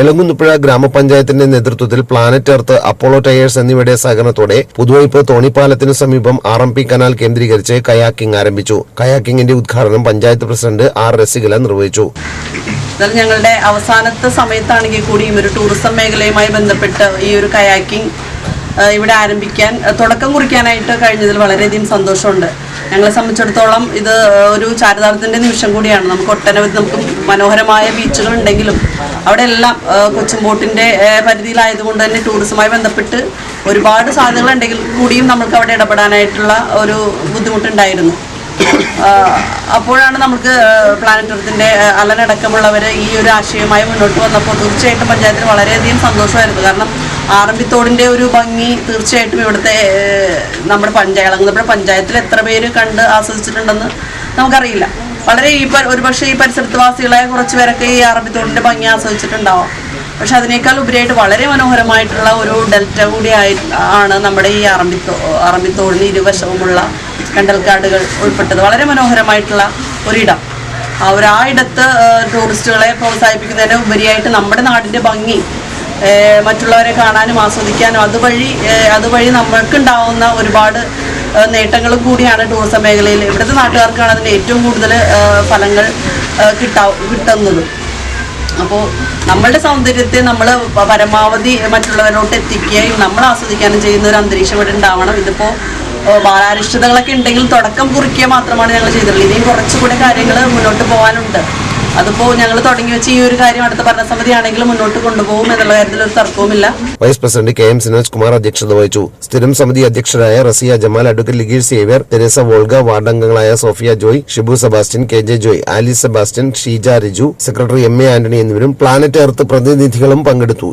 എളങ്കുന്നുപ്പുഴ ഗ്രാമപഞ്ചായത്തിന്റെ നേതൃത്വത്തിൽ planet earth Apollo tyres എന്നിവയുടെ സഹകരണത്തോടെ പുതുവൈപ്പ് തോണിപ്പാലത്തിനു സമീപം ആർ എം പി കനാൽ കേന്ദ്രീകരിച്ച് കയാക്കിംഗ് ആരംഭിച്ചു. കയാക്കിംഗിന്റെ ഉദ്ഘാടനം പഞ്ചായത്ത് പ്രസിഡന്റ് ആർ രസികല നിർവഹിച്ചു. എന്നാൽ ഞങ്ങളുടെ അവസാനത്തെ സമയത്താണെങ്കിൽ കൂടിയും ഒരു ടൂറിസം മേഖലയുമായി ബന്ധപ്പെട്ട് ഈ ഒരു കയാക്കിംഗ് ഇവിടെ ആരംഭിക്കാൻ തുടക്കം കുറിക്കാനായിട്ട് കഴിഞ്ഞതിൽ വളരെയധികം സന്തോഷമുണ്ട്. ഞങ്ങളെ സംബന്ധിച്ചിടത്തോളം ഇത് ഒരു ചാരിതാർത്ഥ്യത്തിന്റെ നിമിഷം കൂടിയാണ്. നമുക്ക് ഒട്ടനവധി നമുക്ക് മനോഹരമായ ബീച്ചുകൾ ഉണ്ടെങ്കിലും അവിടെ എല്ലാം ആ, കൊച്ചും ബോട്ടിന്റെ പരിധിയിലായതുകൊണ്ട് തന്നെ ടൂറിസവുമായി ബന്ധപ്പെട്ട് ഒരുപാട് സാധ്യതകൾ ഉണ്ടെങ്കിൽ കൂടിയും നമുക്ക് അവിടെ ഇടപെടാനായിട്ടുള്ള ഒരു ബുദ്ധിമുട്ടുണ്ടായിരുന്നു. അപ്പോഴാണ് നമുക്ക് പ്ലാനറ്റോറിയത്തിന്റെ അലനടക്കമുള്ളവർ ഈ ഒരു ആശയവുമായി മുന്നോട്ട് വന്നപ്പോൾ തീർച്ചയായിട്ടും പഞ്ചായത്തിന് വളരെയധികം സന്തോഷമായിരുന്നു. കാരണം ആറമ്പിത്തോടിന്റെ ഒരു ഭംഗി തീർച്ചയായിട്ടും ഇവിടുത്തെ നമ്മുടെ പഞ്ചായത്ത് നമ്മുടെ പഞ്ചായത്തിൽ എത്ര പേര് കണ്ട് ആസ്വദിച്ചിട്ടുണ്ടെന്ന് നമുക്കറിയില്ല. വളരെ ഈ ഒരുപക്ഷെ ഈ പരിസരത്ത് വാസികളായ കുറച്ച് പേരൊക്കെ ഈ അറബിത്തോടിന്റെ ഭംഗി ആസ്വദിച്ചിട്ടുണ്ടാവും. പക്ഷെ അതിനേക്കാൾ ഉപരിയായിട്ട് വളരെ മനോഹരമായിട്ടുള്ള ഒരു ഡെൽറ്റ കൂടി ആയി ആണ് നമ്മുടെ ഈ അറമ്പിത്തോ അറമ്പിത്തോടിന് ഇരുവശവുമുള്ള കണ്ടൽക്കാടുകൾ ഉൾപ്പെട്ടത്. വളരെ മനോഹരമായിട്ടുള്ള ഒരിടം. ഒരു ആ ഇടത്ത് ടൂറിസ്റ്റുകളെ പ്രോത്സാഹിപ്പിക്കുന്നതിന് ഉപരിയായിട്ട് നമ്മുടെ നാടിന്റെ ഭംഗി മറ്റുള്ളവരെ കാണാനും ആസ്വദിക്കാനും അതുവഴി അതുവഴി നമ്മൾക്കുണ്ടാവുന്ന ഒരുപാട് നേട്ടങ്ങളും കൂടിയാണ് ടൂറിസം മേഖലയിൽ. ഇവിടുത്തെ നാട്ടുകാർക്കാണ് അതിന്റെ ഏറ്റവും കൂടുതൽ ഫലങ്ങൾ കിട്ടാ കിട്ടുന്നത്. അപ്പോൾ നമ്മളുടെ സൗന്ദര്യത്തെ നമ്മൾ പരമാവധി മറ്റുള്ളവരോട്ട് എത്തിക്കുകയും നമ്മൾ ആസ്വദിക്കാനും ചെയ്യുന്ന ഒരു അന്തരീക്ഷം ഇവിടെ ഉണ്ടാവണം. ഇതിപ്പോൾ ബാലാരിഷ്ടതകളൊക്കെ ഉണ്ടെങ്കിൽ തുടക്കം കുറിക്കുക മാത്രമാണ് ഞങ്ങൾ ചെയ്തിട്ടുള്ളത്. ഇനിയും കുറച്ചുകൂടെ കാര്യങ്ങൾ മുന്നോട്ട് പോകാനുണ്ട്. അതിപ്പോൾ ഞങ്ങൾ തുടങ്ങി വെച്ച ഈ ഒരു കാര്യം അടുത്ത ഭരണസമിതി ആണെങ്കിലും മുന്നോട്ട് കൊണ്ടുപോകും എന്നുള്ള കാര്യത്തിൽ ഒരു തർക്കവുമില്ല. Vice president K M Sinoj Kumar അധ്യക്ഷത വഹിച്ചു. സ്ഥിരം സമിതി അധ്യക്ഷരായ Raziya Jamal advocate Ligeer Xavier Teresa Volga വാർഡംഗങ്ങളായ Sophia Joy Shibu Sebastian K J Joy Ali Sebastian Sheeja Riju secretary M A Antony എന്നിവരും പ്ലാനറ്റ് എർത്ത് പ്രതിനിധികളും പങ്കെടുത്തു.